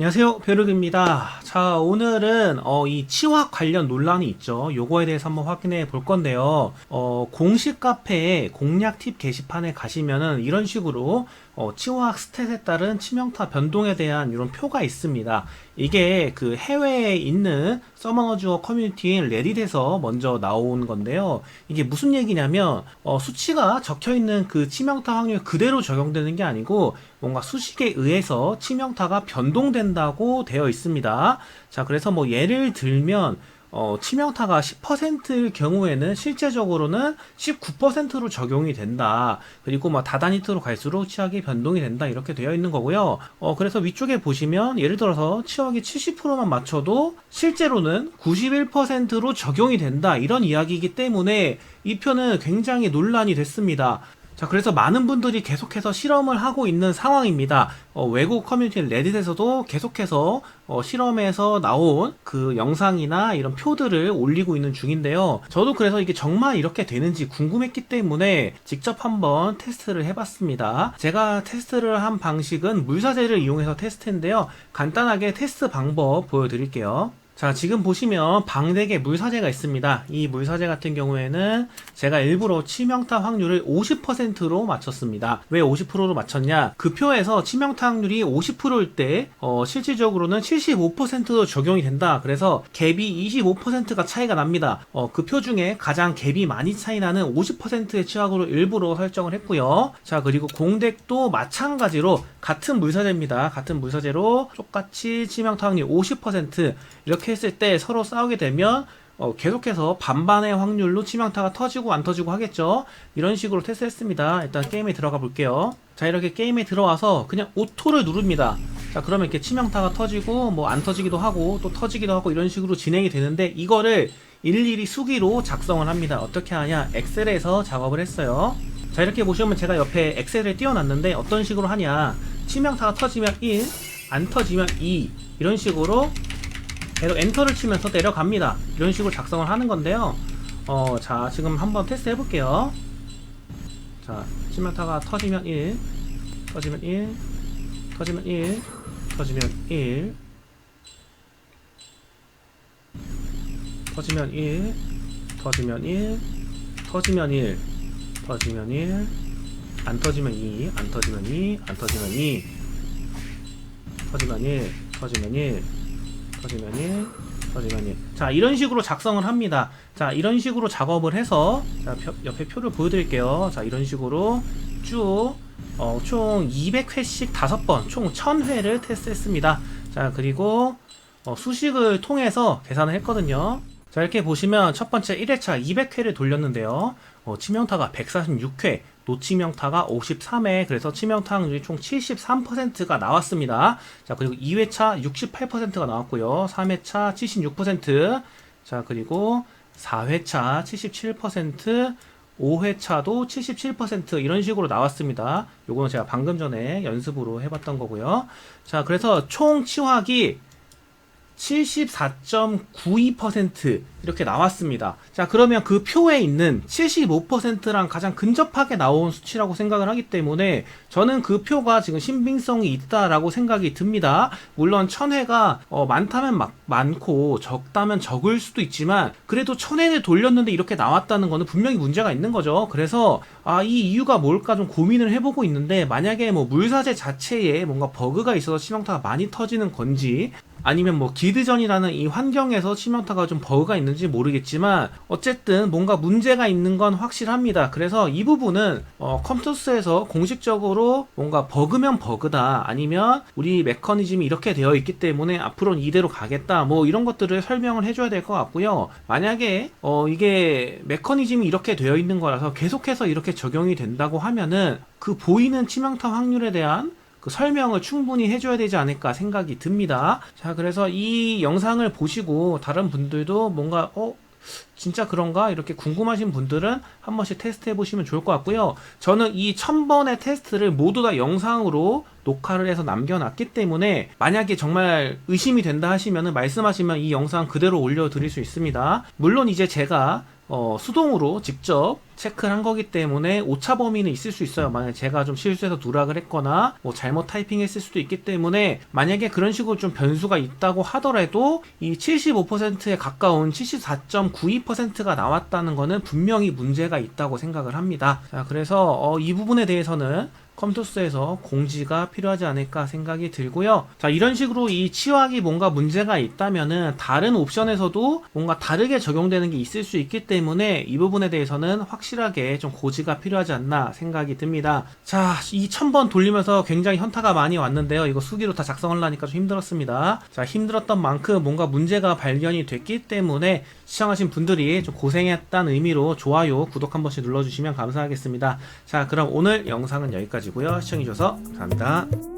안녕하세요. 벼룩입니다. 자, 오늘은 어, 이 치약 관련 논란이 있죠. 요거에 대해서 한번 확인해 볼 건데요. 어, 공식 카페에 공략 팁 게시판에 가시면은 이런 식으로 어, 치약 스탯에 따른 치명타 변동에 대한 이런 표가 있습니다. 이게 그 해외에 있는 서머너주어 커뮤니티인 레딧에서 먼저 나온 건데요. 이게 무슨 얘기냐면 어, 수치가 적혀 있는 그 치명타 확률 그대로 적용되는 게 아니고 뭔가 수식에 의해서 치명타가 변동된다고 되어 있습니다. 자, 그래서 뭐 예를 들면 어, 치명타가 10%일 경우에는 실제적으로는 19%로 적용이 된다. 그리고 뭐 다단히트로 갈수록 치약이 변동이 된다. 이렇게 되어 있는 거고요. 어, 그래서 위쪽에 보시면 예를 들어서 치약이 70%만 맞춰도 실제로는 91%로 적용이 된다. 이런 이야기이기 때문에 이 표는 굉장히 논란이 됐습니다. 자, 그래서 많은 분들이 계속해서 실험을 하고 있는 상황입니다. 어, 외국 커뮤니티 레딧에서도 계속해서 어, 실험에서 나온 그 영상이나 이런 표들을 올리고 있는 중인데요. 저도 그래서 이게 정말 이렇게 되는지 궁금했기 때문에 직접 한번 테스트를 해봤습니다. 제가 테스트를 한 방식은 물사제를 이용해서 테스트인데요. 간단하게 테스트 방법 보여드릴게요. 자, 지금 보시면 방대에 물사제가 있습니다. 이 물사제 같은 경우에는 제가 일부러 치명타 확률을 50%로 맞췄습니다. 왜 50%로 맞췄냐? 그 표에서 치명타 확률이 50%일 때, 어, 실질적으로는 75%로 적용이 된다. 그래서 갭이 25%가 차이가 납니다. 어, 그 표 중에 가장 갭이 많이 차이 나는 50%의 치약으로 일부러 설정을 했고요. 자, 그리고 공덱도 마찬가지로 같은 물사제입니다. 같은 물사제로 똑같이 치명타 확률 50% 이렇게 이렇게 했을 때 서로 싸우게 되면 어, 계속해서 반반의 확률로 치명타가 터지고 안 터지고 하겠죠. 이런 식으로 테스트했습니다. 일단 게임에 들어가 볼게요. 자 이렇게 게임에 들어와서 그냥 오토를 누릅니다. 자 그러면 이렇게 치명타가 터지고 뭐 안 터지기도 하고 또 터지기도 하고 이런 식으로 진행이 되는데 이거를 일일이 수기로 작성을 합니다. 어떻게 하냐? 엑셀에서 작업을 했어요. 자 이렇게 보시면 제가 옆에 엑셀을 띄워놨는데 어떤 식으로 하냐? 치명타가 터지면 1, 안 터지면 2 이런 식으로 계속 엔터를 치면서 내려갑니다. 이런 식으로 작성을 하는 건데요. 어, 자, 지금 한번 테스트 해볼게요. 자, 치명타가 터지면 1, 터지면 1, 터지면 1, 터지면 1, 터지면 1, 터지면 1, 터지면 1, 터지면 1, 안 터지면 2, 안 터지면 2, 안 터지면 2, 터지면 1, 터지면 1, 터지면 1, 터지면 1. 자, 이런 식으로 작성을 합니다. 자, 이런 식으로 작업을 해서, 자, 표, 옆에 표를 보여드릴게요. 자, 이런 식으로 쭉, 어, 총 200회씩 5번, 총 1000회를 테스트했습니다. 자, 그리고, 어, 수식을 통해서 계산을 했거든요. 자, 이렇게 보시면 첫 번째 1회차 200회를 돌렸는데요. 어, 치명타가 146회, 노치명타가 53회, 그래서 치명타 확률이 총 73%가 나왔습니다. 자, 그리고 2회차 68%가 나왔고요. 3회차 76%, 자, 그리고 4회차 77%, 5회차도 77% 이런 식으로 나왔습니다. 요거는 제가 방금 전에 연습으로 해봤던 거고요. 자, 그래서 총 치확이 74.92% 이렇게 나왔습니다. 자, 그러면 그 표에 있는 75%랑 가장 근접하게 나온 수치라고 생각을 하기 때문에 저는 그 표가 지금 신빙성이 있다라고 생각이 듭니다. 물론 천회가 어, 많다면 막, 많고 적다면 적을 수도 있지만 그래도 천회를 돌렸는데 이렇게 나왔다는 거는 분명히 문제가 있는 거죠. 그래서 아, 이 이유가 뭘까 좀 고민을 해보고 있는데 만약에 뭐 물사제 자체에 뭔가 버그가 있어서 치명타가 많이 터지는 건지 아니면 뭐 기드전이라는 이 환경에서 치명타가 좀 버그가 있는지 모르겠지만 어쨌든 뭔가 문제가 있는 건 확실합니다. 그래서 이 부분은 어, 컴투스에서 공식적으로 뭔가 버그면 버그다 아니면 우리 메커니즘이 이렇게 되어 있기 때문에 앞으로는 이대로 가겠다 뭐 이런 것들을 설명을 해줘야 될 것 같고요. 만약에 어, 이게 메커니즘이 이렇게 되어 있는 거라서 계속해서 이렇게 적용이 된다고 하면은 그 보이는 치명타 확률에 대한 그 설명을 충분히 해줘야 되지 않을까 생각이 듭니다. 자, 그래서 이 영상을 보시고 다른 분들도 뭔가, 어, 진짜 그런가? 이렇게 궁금하신 분들은 한 번씩 테스트 해보시면 좋을 것 같고요. 저는 이 천번의 테스트를 모두 다 영상으로 녹화를 해서 남겨놨기 때문에 만약에 정말 의심이 된다 하시면 말씀하시면 이 영상 그대로 올려드릴 수 있습니다. 물론 이제 제가 어, 수동으로 직접 체크를 한 거기 때문에 오차 범위는 있을 수 있어요. 만약에 제가 좀 실수해서 누락을 했거나 뭐 잘못 타이핑했을 수도 있기 때문에 만약에 그런 식으로 좀 변수가 있다고 하더라도 이 75%에 가까운 74.92%가 나왔다는 거는 분명히 문제가 있다고 생각을 합니다. 자, 그래서 어, 이 부분에 대해서는 컴투스에서 공지가 필요하지 않을까 생각이 들고요. 자, 이런 식으로 이 치확이 뭔가 문제가 있다면은 다른 옵션에서도 뭔가 다르게 적용되는 게 있을 수 있기 때문에 이 부분에 대해서는 확실 하게 좀 고지가 필요하지 않나 생각이 듭니다. 자, 이 1000번 돌리면서 굉장히 현타가 많이 왔는데요. 이거 수기로 다 작성을 하니까 좀 힘들었습니다. 자, 힘들었던 만큼 뭔가 문제가 발견이 됐기 때문에 시청하신 분들이 좀 고생했다는 의미로 좋아요, 구독 한 번씩 눌러주시면 감사하겠습니다. 자, 그럼 오늘 영상은 여기까지고요. 시청해주셔서 감사합니다.